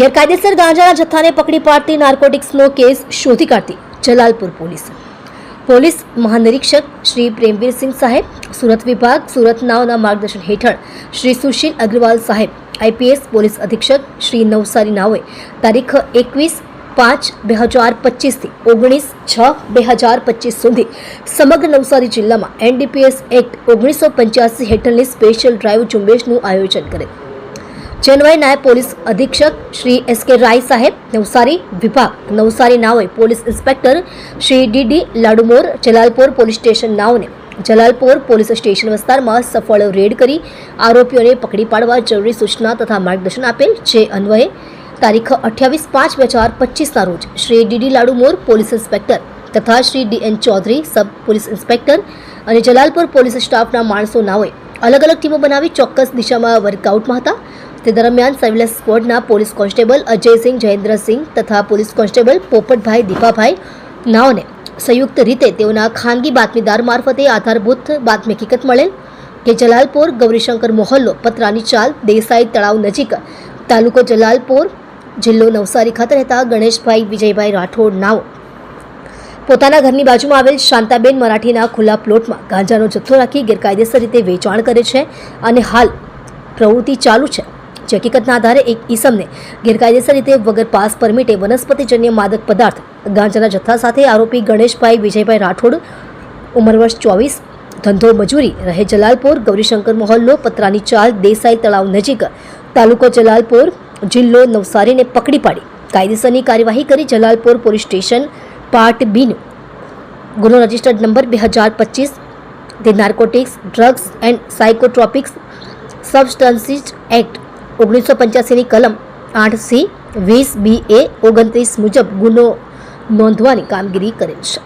ગેરકાયદેસર ગાંજાના જથ્થાને પકડી પાડતી નાર્કોટિક્સનો કેસ શોધી કાઢતી જલાલપુર પોલીસ. પોલીસ મહાનિરીક્ષક શ્રી પ્રેમવીરસિંહ સાહેબ, સુરત વિભાગ, સુરત નાવના માર્ગદર્શન હેઠળ શ્રી સુશીલ અગ્રવાલ સાહેબ, આઈપીએસ પોલીસ અધિક્ષક શ્રી નવસારી નાઓએ તારીખ એકવીસ પાંચ બે હજાર પચીસથી ઓગણીસ છ બે હજાર પચીસ સુધી સમગ્ર નવસારી જિલ્લામાં એનડીપીએસ એક્ટ ઓગણીસો પંચ્યાસી હેઠળની સ્પેશિયલ ડ્રાઈવ ઝુંબેશનું આયોજન કરે. નાયબ પોલીસ અધિક્ષક શ્રી એસ કે રાય સાહેબ, નવસારી વિભાગ. Navsari નાઓએ police inspector Shri D D Ladumor Jalalpor police station નાઓને Jalalpor police station વિસ્તારમાં સફળ રેડ કરી આરોપીઓને પકડી પાડવા જરૂરી સૂચના તથા માર્ગદર્શન આપેલ જે અન્વયે તારીખ અઠ્યાવીસ પાંચ બે હજાર પચીસના રોજ Shri D D Ladumor police inspector તથા Shri D N Chaudhari, sub police inspector અને જલાલપુર પોલીસ સ્ટાફના માણસો નાઓએ અલગ અલગ ટીમો બનાવી ચોક્કસ દિશામાં વર્કઆઉટમાં હતા. તે દરમિયાન સર્વેલન્સ સ્કવોડના પોલીસ કોન્સ્ટેબલ અજયસિંહ, જયેન્દ્રસિંહ તથા પોલીસ કોન્સ્ટેબલ પોપટભાઈ દીપાભાઈ નાઓને સંયુક્ત રીતે તેઓના ખાનગી બાતમીદાર મારફતે આધારભૂત બાતમી હકીકત મળેલ કે જલાલપોર, ગૌરીશંકર મોહલ્લો, પતરાની ચાલ, દેસાઈ તળાવ નજીક, તાલુકો જલાલપોર જિલ્લો નવસારી ખાતે રહેતા ગણેશભાઈ વિજયભાઈ રાઠોડ નાઓ. પોતાના ઘરની બાજુમાં આવેલ શાંતાબેન મરાઠીના ખુલ્લા પ્લોટમાં ગાંજાનો જથ્થો રાખી ગેરકાયદેસર રીતે વેચાણ કરે છે અને હાલ પ્રવૃત્તિ ચાલુ છે. જે હકીકતના આધારે એક ઈસમને ગેરકાયદેસર રીતે વગર પાસ પરમિટે વનસ્પતિજન્ય માદક પદાર્થ, ગાંજાના જથ્થા સાથે આરોપી ગણેશભાઈ વિજયભાઈ રાઠોડ, ઉંમર વર્ષ ચોવીસ, ધંધો મજૂરી, રહે જલાલપોર, ગૌરીશંકર મોહલ્લો, પતરાની ચાલ, દેસાઈ તળાવ નજીક, તાલુકો જલાલપોર, જિલ્લો નવસારીને પકડી પાડી. કાયદેસરની કાર્યવાહી કરી જલાલપોર પોલીસ સ્ટેશન પાર્ટ બીનું. ગુનો રજિસ્ટર્ડ નંબર બે હજાર પચીસ the narcotics drugs and psychotropic substances act. ઓગણીસો પંચ્યાસીની કલમ આઠ સી વીસ બી એ ઓગણત્રીસ મુજબ ગુનો નોંધવાની કામગીરી કરેલ છે.